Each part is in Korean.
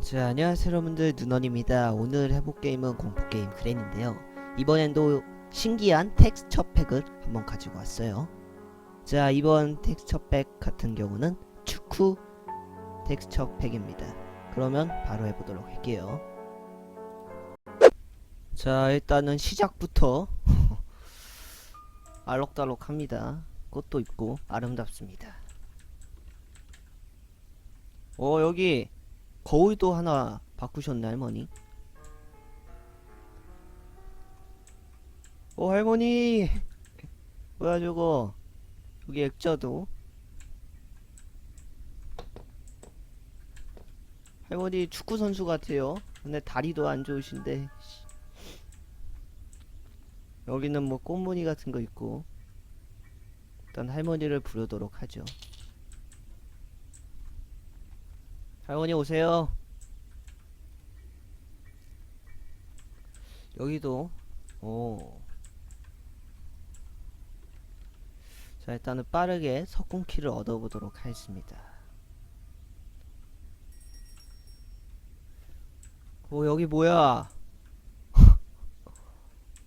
자, 안녕하세요 여러분들 눈원입니다. 오늘 해볼 게임은 공포게임 그랜인데요. 이번엔도 신기한 텍스처 팩을 한번 가지고 왔어요. 자, 이번 텍스처 팩 같은 경우는 축구 텍스처 팩입니다. 그러면 바로 해보도록 할게요. 자, 일단은 시작부터 알록달록합니다. 꽃도 있고 아름답습니다. 어, 여기 거울도 하나 바꾸셨네 할머니. 오 할머니. 뭐야 저거? 여기 액자도. 할머니 축구 선수 같아요. 근데 다리도 안 좋으신데. 씨. 여기는 뭐 꽃무늬 같은 거 있고. 일단 할머니를 부르도록 하죠 할머니 오세요. 여기도 오. 자 일단은 빠르게 석궁키를 얻어보도록 하겠습니다. 오 여기 뭐야?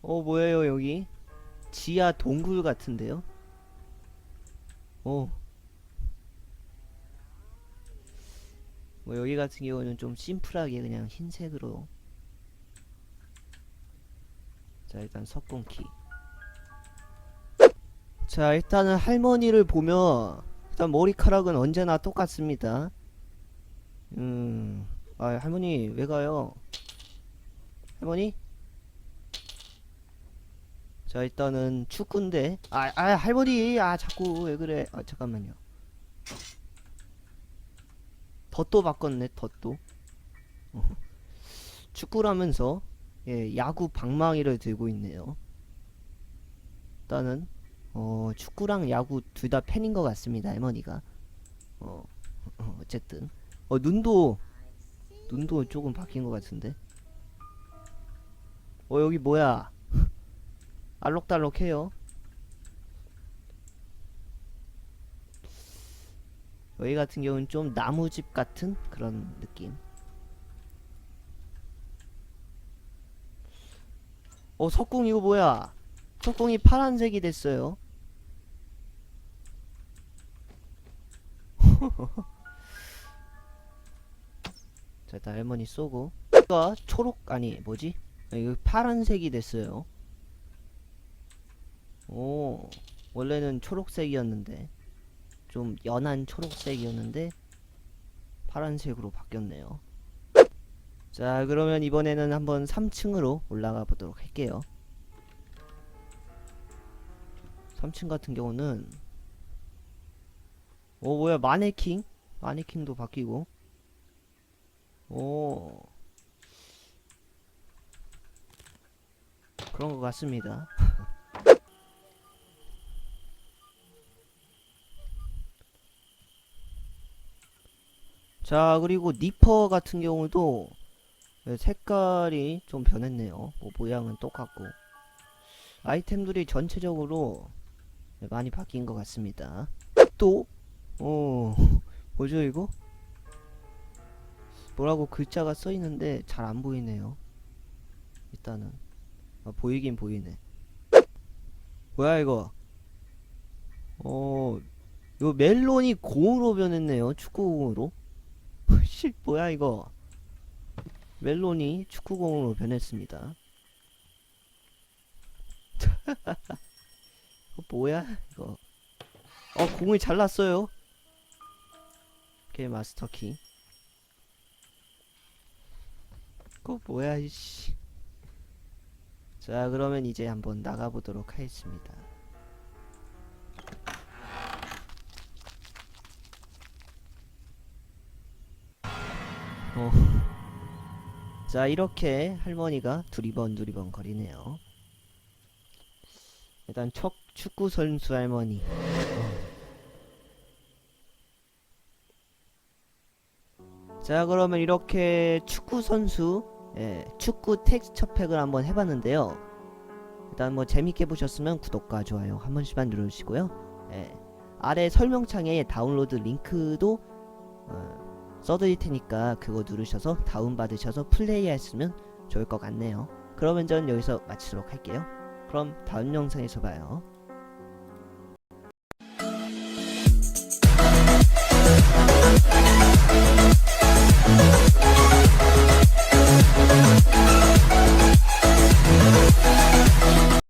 어 뭐예요 여기? 지하 동굴 같은데요? 오. 뭐 여기 같은 경우는 좀 심플하게 그냥 흰색으로. 자 일단 석궁키. 자 일단은 할머니를 보면 일단 머리카락은 언제나 똑같습니다. 음... 아 할머니 왜 가요? 할머니? 자 일단은 축구인데. 아, 아 할머니! 아 자꾸 왜 그래? 아 잠깐만요 덧도 바꿨네 덧도. 어. 축구라면서 예, 야구 방망이를 들고 있네요. 일단은 어, 축구랑 야구 둘 다 팬인 것 같습니다 할머니가. 어, 어, 어쨌든. 어, 눈도 눈도 조금 바뀐 것 같은데. 어 여기 뭐야? 알록달록해요 여기 같은 경우는 좀 나무집 같은 그런 느낌. 어, 석궁 이거 뭐야? 석궁이 파란색이 됐어요. 자, 일단 할머니 쏘고. 이거 초록, 아니, 뭐지? 아, 이거 파란색이 됐어요. 오, 원래는 초록색이었는데. 좀 연한 초록색이었는데 파란색으로 바뀌었네요. 자, 그러면 이번에는 한번 3층으로 올라가 보도록 할게요. 3층 같은 경우는 오 뭐야 마네킹? 마네킹도 바뀌고 오 그런 것 같습니다. 자 그리고 니퍼 같은 경우도 네, 색깔이 좀 변했네요. 뭐 모양은 똑같고. 아이템들이 전체적으로 네, 많이 바뀐 것 같습니다. 또 어, 뭐죠 이거? 뭐라고 글자가 써있는데 잘 안 보이네요. 일단은. 아, 보이긴 보이네. 뭐야 이거? 어 이거 멜론이 공으로 변했네요 축구공으로 씨 뭐야 이거. 멜론이 축구공으로 변했습니다. 뭐야 이거. 어 공을 잘랐어요. 오케이 마스터키. 그거 뭐야 이씨. 자 그러면 이제 한번 나가보도록 하겠습니다 어. 자 이렇게 할머니가 두리번 두리번 거리네요 일단 척 축구 선수 할머니 어. 자 그러면 이렇게 축구 선수 예, 축구 텍스처 팩을 한번 해봤는데요 일단 뭐 재밌게 보셨으면 구독과 좋아요 한 번씩만 눌러주시고요 예, 아래 설명창에 다운로드 링크도 어, 써드릴 테니까 그거 누르셔서 다운받으셔서 플레이하시면 좋을 것 같네요. 그러면 전 여기서 마치도록 할게요. 그럼 다음 영상에서 봐요.